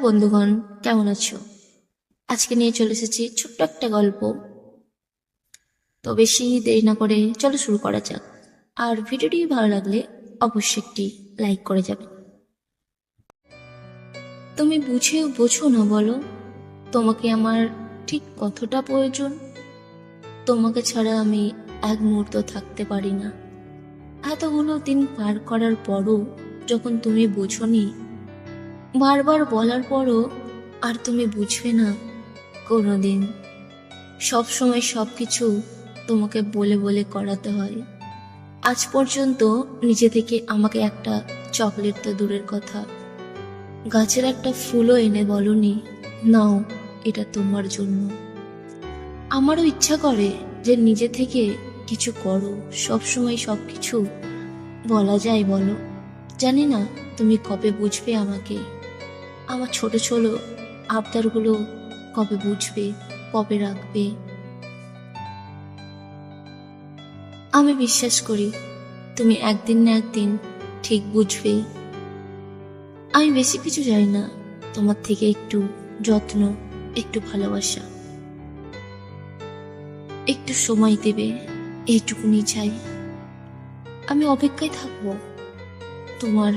বন্ধুগণ, কেমন আছো? আজকে নিয়ে চলে এসেছি ছোট্ট একটা গল্প। তো বেশি দেরি না করে চলো শুরু করা যাক। আর ভিডিওটি ভালো লাগলে অবশ্যই একটি লাইক করে যাবে। তুমি বুঝেও বোঝো না বলো, তোমাকে আমার ঠিক কতটা প্রয়োজন? তোমাকে ছাড়া আমি এক মুহূর্ত থাকতে পারি না। এতগুলো দিন পার করার পরও যখন তুমি বুঝোনি বারবার বলার পরও আর তুমি বুঝবে না কোনোদিন। সব সময় সব কিছু তোমাকে বলে বলে করাতে হয়। আজ পর্যন্ত নিজে থেকে আমাকে একটা চকলেট তো দূরের কথা। গাছের একটা ফুলও এনে বলনি, নাও, এটা তোমার জন্য। আমারও ইচ্ছা করে যে নিজে থেকে কিছু করো, সব সময় সব কিছু বলা যায় বলো। জানি না তুমি কবে বুঝবে আমাকে। আমার ছোট ছোট আবদারগুলো কবে বুঝবে, কবে রাখবে? আমি বিশ্বাস করি তুমি একদিন না একদিন ঠিক বুঝবে। আমি বেশি কিছু চাই না, তোমার থেকে একটু যত্ন, একটু ভালোবাসা। একটু সময় দেবে, এইটুকুনি চাই। আমি অপেক্ষায় থাকব তোমার